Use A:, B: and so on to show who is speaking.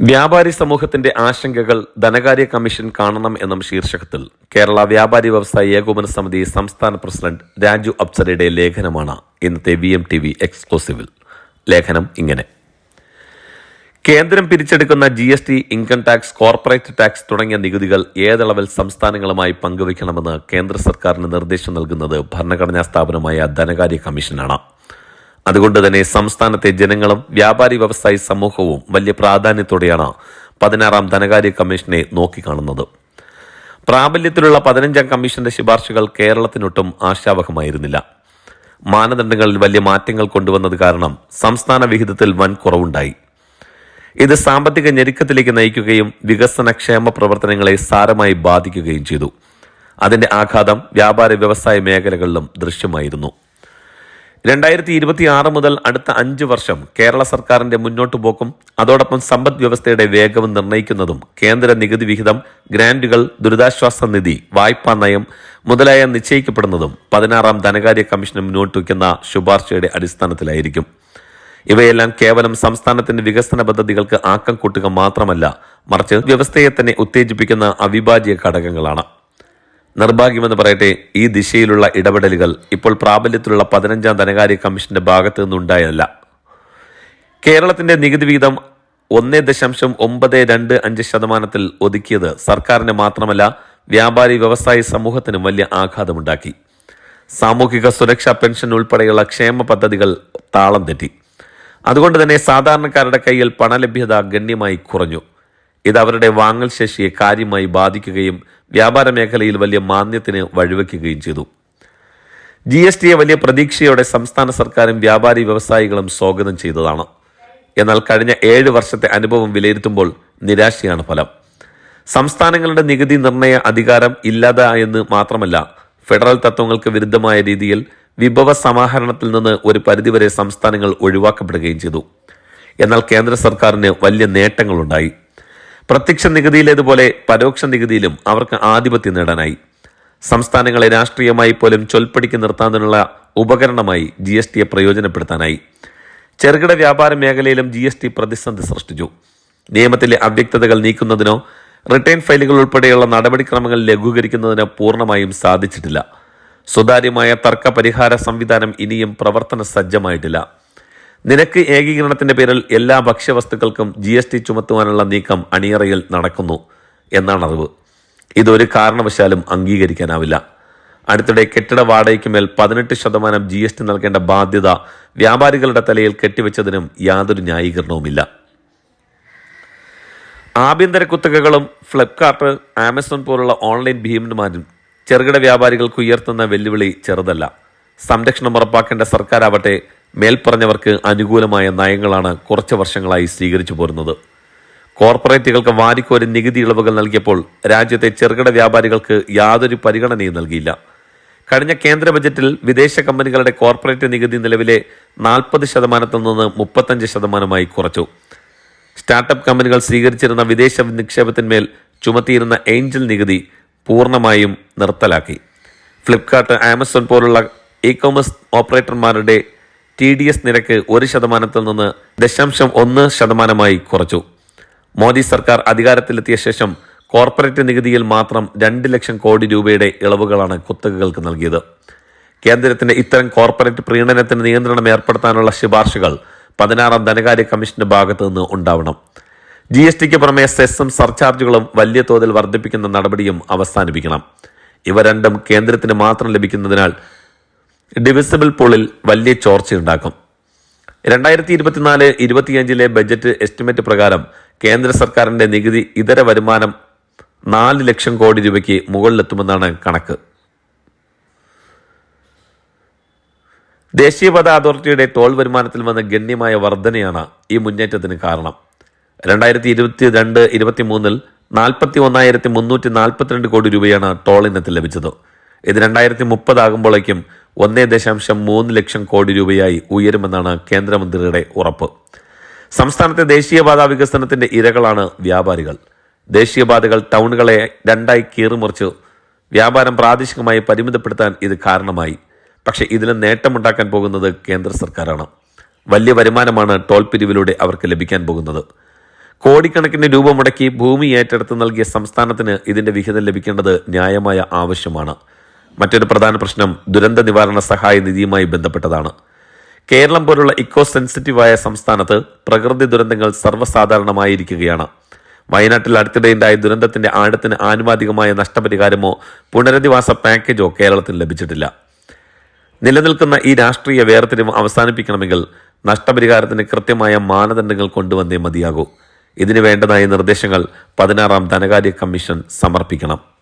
A: വ്യാപാരി സമൂഹത്തിന്റെ ആശങ്കകൾ ധനകാര്യ കമ്മീഷൻ കാണണം എന്നും ശീർഷകത്തിൽ. കേരള വ്യാപാരി വ്യവസായ ഏകോപന സമിതി സംസ്ഥാന പ്രസിഡന്റ് രാജു അപ്സരയുടെ ലേഖനമാണ് ഇന്നത്തെ വി എം ടി വി എക്സ്ക്ലൂസീവിൽ. ലേഖനം ഇങ്ങനെ. കേന്ദ്രം പിരിച്ചെടുക്കുന്ന G S T income tax corporate tax തുടങ്ങിയ നികുതികൾ ഏതളവിൽ സംസ്ഥാനങ്ങളുമായി പങ്കുവയ്ക്കണമെന്ന് കേന്ദ്ര സർക്കാരിന് നിർദ്ദേശം നൽകുന്നത് ഭരണഘടനാ സ്ഥാപനമായ ധനകാര്യ കമ്മീഷനാണ്. അതുകൊണ്ട് തന്നെ സംസ്ഥാനത്തെ ജനങ്ങളും വ്യാപാരി വ്യവസായി സമൂഹവും വലിയ പ്രാധാന്യത്തോടെയാണ് പതിനാറാം ധനകാര്യ കമ്മീഷനെ നോക്കിക്കാണുന്നത്. പ്രാബല്യത്തിലുള്ള പതിനഞ്ചാം കമ്മീഷന്റെ ശുപാർശകൾ കേരളത്തിനൊട്ടും ആശാവഹമായിരുന്നില്ല. മാനദണ്ഡങ്ങളിൽ വലിയ മാറ്റങ്ങൾ കൊണ്ടുവന്നത് കാരണം സംസ്ഥാന വിഹിതത്തിൽ വൻ കുറവുണ്ടായി. ഇത് സാമ്പത്തിക ഞെരുക്കത്തിലേക്ക് നയിക്കുകയും വികസന ക്ഷേമ പ്രവർത്തനങ്ങളെ സാരമായി ബാധിക്കുകയും ചെയ്തു. അതിന്റെ ആഘാതം വ്യാപാര വ്യവസായ മേഖലകളിലും ദൃശ്യമായിരുന്നു. രണ്ടായിരത്തി ഇരുപത്തി ആറ് മുതൽ അടുത്ത അഞ്ച് വർഷം കേരള സർക്കാരിന്റെ മുന്നോട്ടു പോക്കും അതോടൊപ്പം സമ്പദ് വ്യവസ്ഥയുടെ വേഗവും നിർണയിക്കുന്നതും കേന്ദ്ര നികുതി വിഹിതം ഗ്രാന്റുകൾ ദുരിതാശ്വാസ നിധി വായ്പാ നയം മുതലായ നിശ്ചയിക്കപ്പെടുന്നതും പതിനാറാം ധനകാര്യ കമ്മീഷന് മുന്നോട്ട് വയ്ക്കുന്ന ശുപാർശയുടെ അടിസ്ഥാനത്തിലായിരിക്കും. ഇവയെല്ലാം കേവലം സംസ്ഥാനത്തിന്റെ വികസന പദ്ധതികൾക്ക് ആക്കം കൂട്ടുക മാത്രമല്ല മറിച്ച് വ്യവസ്ഥയെ തന്നെ ഉത്തേജിപ്പിക്കുന്ന അവിഭാജ്യ ഘടകങ്ങളാണ്. നിർഭാഗ്യമെന്ന് പറയട്ടെ ഈ ദിശയിലുള്ള ഇടപെടലുകൾ ഇപ്പോൾ പ്രാബല്യത്തിലുള്ള പതിനഞ്ചാം ധനകാര്യ കമ്മീഷന്റെ ഭാഗത്തു നിന്നുണ്ടായതല്ല. കേരളത്തിന്റെ നികുതി വിഹിതം ഒന്നേ ദശാംശം ഒമ്പത് രണ്ട് അഞ്ച് ശതമാനത്തിൽ ഒതുക്കിയത് സർക്കാരിന് മാത്രമല്ല വ്യാപാരി വ്യവസായി സമൂഹത്തിനും വലിയ ആഘാതമുണ്ടാക്കി. സാമൂഹിക സുരക്ഷാ പെൻഷൻ ഉൾപ്പെടെയുള്ള ക്ഷേമ പദ്ധതികൾ താളം തെറ്റി. അതുകൊണ്ട് തന്നെ സാധാരണക്കാരുടെ കയ്യിൽ പണലഭ്യത ഗണ്യമായി കുറഞ്ഞു. ഇത് അവരുടെ വാങ്ങൽ ശേഷിയെ കാര്യമായി ബാധിക്കുകയും വ്യാപാര മേഖലയിൽ വലിയ മാന്ദ്യത്തിന് വഴിവെക്കുകയും ചെയ്തു. ജി എസ് ടിയെ വലിയ പ്രതീക്ഷയോടെ സംസ്ഥാന സർക്കാരും വ്യാപാരി വ്യവസായികളും സ്വാഗതം ചെയ്തതാണ്. എന്നാൽ കഴിഞ്ഞ ഏഴ് വർഷത്തെ അനുഭവം വിലയിരുത്തുമ്പോൾ നിരാശയാണ് ഫലം. സംസ്ഥാനങ്ങളുടെ നികുതി നിർണയ അധികാരം ഇല്ലാതായെന്ന് മാത്രമല്ല ഫെഡറൽ തത്വങ്ങൾക്ക് വിരുദ്ധമായ രീതിയിൽ വിഭവ സമാഹരണത്തിൽ നിന്ന് ഒരു പരിധിവരെ സംസ്ഥാനങ്ങൾ ഒഴിവാക്കപ്പെടുകയും ചെയ്തു. എന്നാൽ കേന്ദ്ര സർക്കാരിന് വലിയ നേട്ടങ്ങളുണ്ടായി. പ്രത്യക്ഷ നികുതിയിലേതുപോലെ പരോക്ഷ നികുതിയിലും അവർക്ക് ആധിപത്യം നേടാനായി. സംസ്ഥാനങ്ങളെ രാഷ്ട്രീയമായി പോലും ചൊൽപ്പടിക്ക് നിർത്താനുള്ള ഉപകരണമായി ജി എസ് ടിയെ പ്രയോജനപ്പെടുത്താനായി. ചെറുകിട വ്യാപാര മേഖലയിലും ജി എസ് ടി പ്രതിസന്ധി സൃഷ്ടിച്ചു. നിയമത്തിലെ അവ്യക്തതകൾ നീക്കുന്നതിനോ റിട്ടേൺ ഫയലുകൾ ഉൾപ്പെടെയുള്ള നടപടിക്രമങ്ങൾ ലഘൂകരിക്കുന്നതിനോ പൂർണമായും സാധിച്ചിട്ടില്ല. സുതാര്യമായ തർക്ക പരിഹാര സംവിധാനം ഇനിയും പ്രവർത്തന സജ്ജമായിട്ടില്ല നിരക്ക് ഏകീകരണത്തിന്റെ പേരിൽ എല്ലാ ഭക്ഷ്യവസ്തുക്കൾക്കും ജി എസ് ടി ചുമത്തുവാനുള്ള നീക്കം അണിയറയിൽ നടക്കുന്നു എന്നാണ് അറിവ്. ഇതൊരു കാരണവശാലും അംഗീകരിക്കാനാവില്ല. അടുത്തിടെ കെട്ടിട വാടകയ്ക്ക് മേൽ പതിനെട്ട് ശതമാനം ജി എസ് ടി നൽകേണ്ട ബാധ്യത വ്യാപാരികളുടെ തലയിൽ കെട്ടിവെച്ചതിനും യാതൊരു ന്യായീകരണവുമില്ല. ആഭ്യന്തര കുത്തകകളും ഫ്ലിപ്കാർട്ട് ആമസോൺ പോലുള്ള ഓൺലൈൻ ഭീമന്മാരും ചെറുകിട വ്യാപാരികൾക്ക് ഉയർത്തുന്ന വെല്ലുവിളി ചെറുതല്ല. സംരക്ഷണം ഉറപ്പാക്കേണ്ട സർക്കാരാവട്ടെ മേൽപ്പറഞ്ഞവർക്ക് അനുകൂലമായ നയങ്ങളാണ് കുറച്ച് വർഷങ്ങളായി സ്വീകരിച്ചു പോരുന്നത്. കോർപ്പറേറ്റുകൾക്ക് വാരിക്കോരി നികുതി ഇളവുകൾ നൽകിയപ്പോൾ രാജ്യത്തെ ചെറുകിട വ്യാപാരികൾക്ക് യാതൊരു പരിഗണനയും നൽകിയില്ല. കഴിഞ്ഞ കേന്ദ്ര ബജറ്റിൽ വിദേശ കമ്പനികളുടെ കോർപ്പറേറ്റ് നികുതി നിലവിലെ നാൽപ്പത് ശതമാനത്തിൽ നിന്ന് മുപ്പത്തഞ്ച് ശതമാനമായി കുറച്ചു. സ്റ്റാർട്ടപ്പ് കമ്പനികൾ സ്വീകരിച്ചിരുന്ന വിദേശ നിക്ഷേപത്തിന്മേൽ ചുമത്തിയിരുന്ന ഏഞ്ചൽ നികുതി പൂർണമായും നിർത്തലാക്കി. ഫ്ലിപ്കാർട്ട് ആമസോൺ പോലുള്ള ഇ കോമേഴ്സ് ഓപ്പറേറ്റർമാരുടെ ടി ഡി എസ് നിരക്ക് ഒരു ശതമാനത്തിൽ നിന്ന് ദശാംശം ഒന്ന് ശതമാനമായി കുറച്ചു. മോദി സർക്കാർ അധികാരത്തിലെത്തിയ ശേഷം കോർപ്പറേറ്റ് നികുതിയിൽ മാത്രം രണ്ട് ലക്ഷം കോടി രൂപയുടെ ഇളവുകളാണ് കുത്തകകൾക്ക് നൽകിയത്. കേന്ദ്രത്തിന്റെ ഇത്തരം കോർപ്പറേറ്റ് പ്രീണനത്തിന് നിയന്ത്രണം ഏർപ്പെടുത്താനുള്ള ശുപാർശകൾ പതിനാറാം ധനകാര്യ കമ്മീഷന്റെ ഭാഗത്തു നിന്ന് ഉണ്ടാവണം. ജി എസ് ടിക്ക് പുറമെ സെസ്സും സർചാർജുകളും വലിയ തോതിൽ വർദ്ധിപ്പിക്കുന്ന നടപടിയും അവസാനിപ്പിക്കണം. ഇവ രണ്ടും കേന്ദ്രത്തിന് മാത്രം ലഭിക്കുന്നതിനാൽ ഡിവിസിബിൾ പോളിൽ വലിയ ചോർച്ചയുണ്ടാക്കും. രണ്ടായിരത്തി ഇരുപത്തിനാല് ഇരുപത്തിയഞ്ചിലെ ബജറ്റ് എസ്റ്റിമേറ്റ് പ്രകാരം കേന്ദ്ര സർക്കാരിന്റെ നികുതി ഇതര വരുമാനം നാല് ലക്ഷം കോടി രൂപയ്ക്ക് മുകളിലെത്തുമെന്നാണ് കണക്ക്. ദേശീയപാത അതോറിറ്റിയുടെ ടോൾ വരുമാനത്തിൽ വന്ന ഗണ്യമായ വർധനയാണ് ഈ മുന്നേറ്റത്തിന് കാരണം. രണ്ടായിരത്തി ഇരുപത്തി രണ്ട് ഇരുപത്തി മൂന്നിൽ നാൽപ്പത്തി ഒന്നായിരത്തി മുന്നൂറ്റി നാൽപ്പത്തിരണ്ട് കോടി രൂപയാണ് ടോൾ ഇനത്തിൽ ലഭിച്ചത്. ഇത് രണ്ടായിരത്തി മുപ്പതാകുമ്പോഴേക്കും ഒന്നേ ദശാംശം മൂന്ന് ലക്ഷം കോടി രൂപയായി ഉയരുമെന്നാണ് കേന്ദ്രമന്ത്രിയുടെ ഉറപ്പ്. സംസ്ഥാനത്തെ ദേശീയപാതാ വികസനത്തിന്റെ ഇരകളാണ് വ്യാപാരികൾ. ദേശീയപാതകൾ ടൗണുകളെ രണ്ടായി കീറിമുറിച്ചു വ്യാപാരം പ്രാദേശികമായി പരിമിതപ്പെടുത്താൻ ഇത് കാരണമായി. പക്ഷേ ഇതിന് നേട്ടമുണ്ടാക്കാൻ പോകുന്നത് കേന്ദ്ര സർക്കാരാണ്. വലിയ വരുമാനമാണ് ടോൾ പിരിവിലൂടെ അവർക്ക് ലഭിക്കാൻ പോകുന്നത്. കോടിക്കണക്കിന് രൂപ മുടക്കി ഭൂമി ഏറ്റെടുത്ത് നൽകിയ സംസ്ഥാനത്തിന് ഇതിന്റെ വിഹിതം ലഭിക്കേണ്ടത് ന്യായമായ ആവശ്യമാണ്. മറ്റൊരു പ്രധാന പ്രശ്നം ദുരന്ത നിവാരണ സഹായ നിധിയുമായി ബന്ധപ്പെട്ടതാണ്. കേരളം പോലുള്ള ഇക്കോ സെൻസിറ്റീവായ സംസ്ഥാനത്ത് പ്രകൃതി ദുരന്തങ്ങൾ സർവസാധാരണമായിരിക്കുകയാണ്. വയനാട്ടിൽ അടുത്തിടെയുണ്ടായ ദുരന്തത്തിന്റെ ആഴത്തിന് ആനുപാതികമായ നഷ്ടപരിഹാരമോ പുനരധിവാസ പാക്കേജോ കേരളത്തിന് ലഭിച്ചിട്ടില്ല. നിലനിൽക്കുന്ന ഈ രാഷ്ട്രീയ വേർതിരിവ് അവസാനിപ്പിക്കണമെങ്കിൽ നഷ്ടപരിഹാരത്തിന് കൃത്യമായ മാനദണ്ഡങ്ങൾ കൊണ്ടുവന്നേ മതിയാകൂ. ഇതിനു വേണ്ടതായ നിർദ്ദേശങ്ങൾ പതിനാറാം ധനകാര്യ കമ്മീഷൻ സമർപ്പിക്കണം.